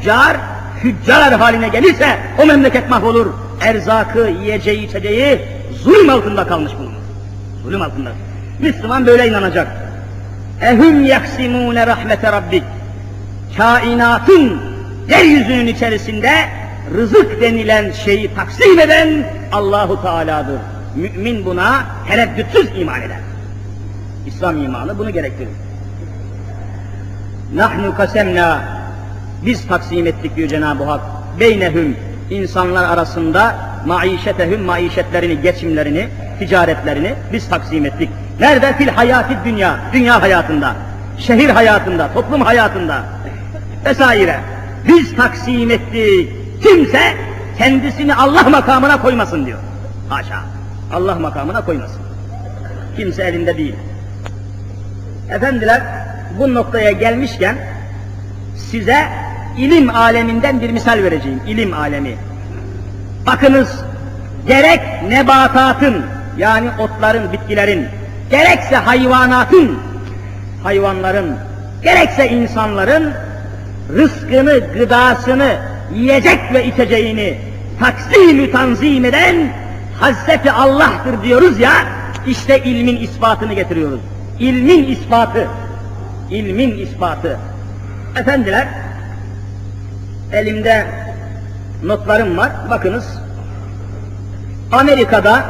tüccar, tüccar haline gelirse o memleket mahvolur. Erzakı, yiyeceği, içeceği zulüm altında kalmış bulunur. Zulüm altında. Müslüman böyle inanacak. Ehum yaksimune rahmete rabbik. Kainatın yeryüzünün içerisinde rızık denilen şeyi taksim eden Allahu Teala'dır. Mümin buna tereddütsüz iman eder. İslam imanı bunu gerektirir. Nahnu kasemna biz taksim ettik diyor Cenab-ı Hak. Beynehum insanlar arasında maişetehum maişetlerini, geçimlerini, ticaretlerini biz taksim ettik. Nerede? Fil hayati dünya, dünya hayatında, şehir hayatında, toplum hayatında vesaire. Biz taksim ettik. Kimse kendisini Allah makamına koymasın diyor. Haşa. Allah makamına koymasın. Kimse elinde değil. Efendiler bu noktaya gelmişken size ilim aleminden bir misal vereceğim. İlim alemi. Bakınız gerek nebatatın yani otların, bitkilerin, gerekse hayvanatın, hayvanların, gerekse insanların rızkını, gıdasını, yiyecek ve içeceğini taksim tanzim eden Hazreti Allah'tır diyoruz ya, işte ilmin ispatını getiriyoruz. İlmin ispatı, ilmin ispatı. Efendiler, elimde notlarım var, bakınız. Amerika'da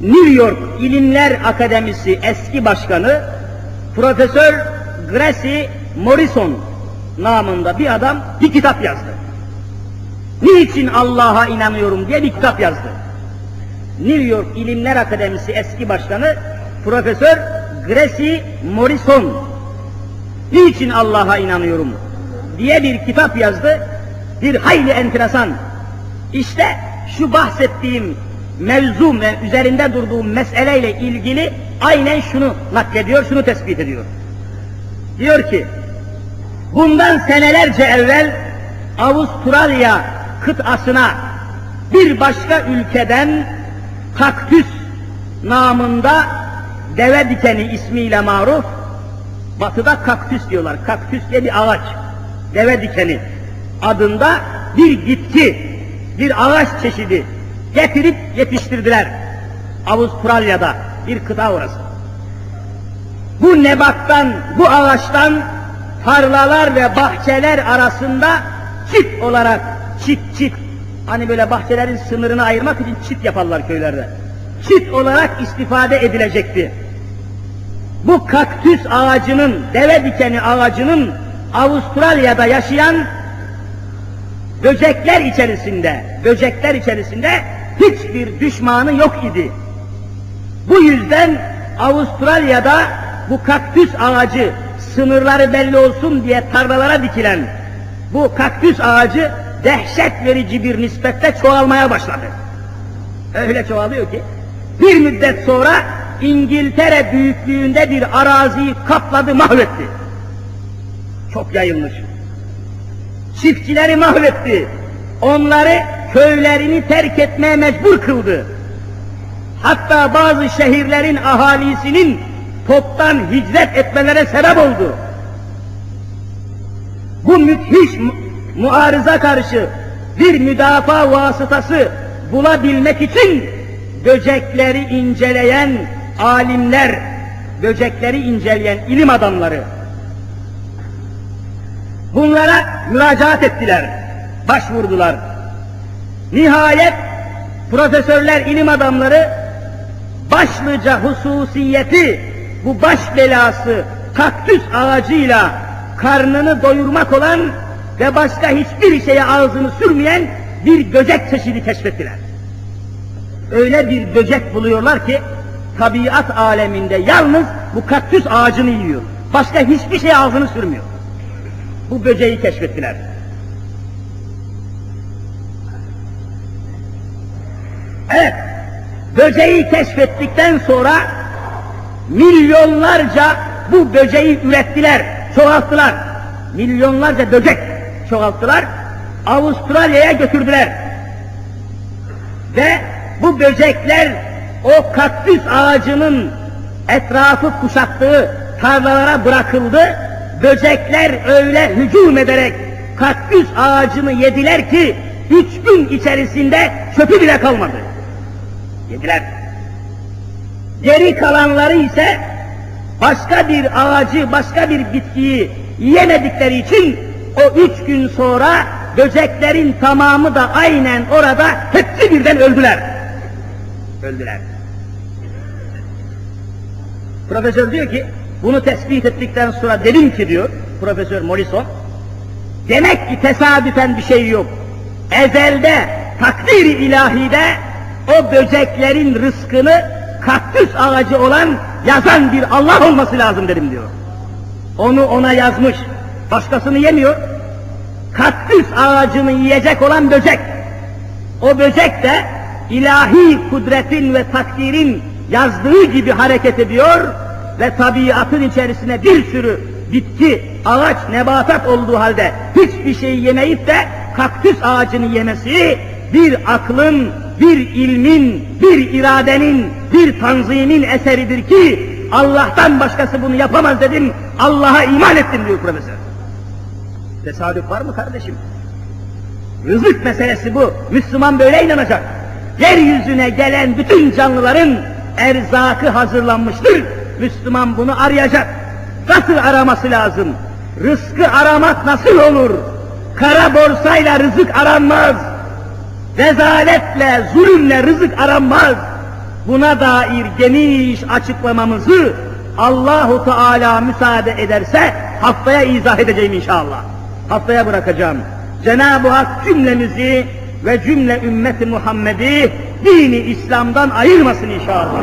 New York İlimler Akademisi eski başkanı Profesör Gracie Morrison namında bir adam bir kitap yazdı. Niçin Allah'a inanıyorum diye bir kitap yazdı. New York İlimler Akademisi eski başkanı Profesör Gracie Morrison Niçin Allah'a inanıyorum diye bir kitap yazdı. Bir hayli enteresan. İşte şu bahsettiğim mevzu ve üzerinde durduğum meseleyle ilgili aynen şunu naklediyor, şunu tespit ediyor. Diyor ki, bundan senelerce evvel Avustralya kıtasına bir başka ülkeden kaktüs namında deve dikeni ismiyle maruf, batıda kaktüs diyorlar, kaktüs diye bir ağaç, deve dikeni adında bir bitki, bir ağaç çeşidi getirip yetiştirdiler. Avustralya'da bir kıta orası. Bu nebattan, bu ağaçtan tarlalar ve bahçeler arasında çit olarak, çit çit, hani böyle bahçelerin sınırını ayırmak için çit yaparlar köylerde. Çit olarak istifade edilecekti. Bu kaktüs ağacının, deve dikeni ağacının Avustralya'da yaşayan böcekler içerisinde, böcekler içerisinde hiçbir düşmanı yok idi. Bu yüzden Avustralya'da bu kaktüs ağacı sınırları belli olsun diye tarlalara dikilen bu kaktüs ağacı dehşet verici bir nispette çoğalmaya başladı. Öyle çoğalıyor ki bir müddet sonra İngiltere büyüklüğünde bir araziyi kapladı, mahvetti. Çok yayılmış. Çiftçileri mahvetti. Onları köylerini terk etmeye mecbur kıldı. Hatta bazı şehirlerin ahalisinin toptan hicret etmelere sebep oldu. Bu müthiş mu muarıza karşı bir müdafaa vasıtası bulabilmek için böcekleri inceleyen alimler, böcekleri inceleyen ilim adamları bunlara müracaat ettiler, başvurdular. Nihayet profesörler, ilim adamları başlıca hususiyeti bu baş belası kaktüs ağacıyla karnını doyurmak olan ve başka hiçbir şeye ağzını sürmeyen bir böcek çeşidi keşfettiler. Öyle bir böcek buluyorlar ki tabiat aleminde yalnız bu kaktüs ağacını yiyor. Başka hiçbir şeye ağzını sürmüyor. Bu böceği keşfettiler. Evet, böceği keşfettikten sonra milyonlarca bu böceği ürettiler, çoğalttılar. Milyonlarca böcek çoğalttılar, Avustralya'ya götürdüler. Ve bu böcekler o kaktüs ağacının etrafı kuşattığı tarlalara bırakıldı. Böcekler öyle hücum ederek kaktüs ağacını yediler ki üç gün içerisinde çöpü bile kalmadı. Yediler. Geri kalanları ise başka bir ağacı, başka bir bitkiyi yemedikleri için o üç gün sonra böceklerin tamamı da aynen orada hepsi birden öldüler. Öldüler. Profesör diyor ki, bunu tespit ettikten sonra dedim ki diyor, Profesör Morrison, demek ki tesadüfen bir şey yok. Ezelde, takdir ilahide o böceklerin rızkını kaktüs ağacı olan yazan bir Allah olması lazım dedim diyor. Onu ona yazmış, başkasını yemiyor. Kaktüs ağacını yiyecek olan böcek. O böcek de ilahi kudretin ve takdirin yazdığı gibi hareket ediyor ve tabiatın içerisine bir sürü bitki, ağaç, nebatat olduğu halde hiçbir şey yemeyip de kaktüs ağacını yemesi bir aklın, bir ilmin, bir iradenin, bir tanzimin eseridir ki Allah'tan başkası bunu yapamaz dedim, Allah'a iman ettim diyor profesör. Tesadüf var mı kardeşim? Rızık meselesi bu. Müslüman böyle inanacak. Yeryüzüne gelen bütün canlıların erzakı hazırlanmıştır. Müslüman bunu arayacak. Nasıl araması lazım? Rızkı aramak nasıl olur? Kara borsayla rızık aranmaz. Rezaletle, zulümle rızık aranmaz. Buna dair geniş açıklamamızı Allahu Teala müsaade ederse haftaya izah edeceğim inşallah. Haftaya bırakacağım. Cenab-ı Hak cümlemizi ve cümle ümmeti Muhammed'i dini İslam'dan ayırmasın inşallah.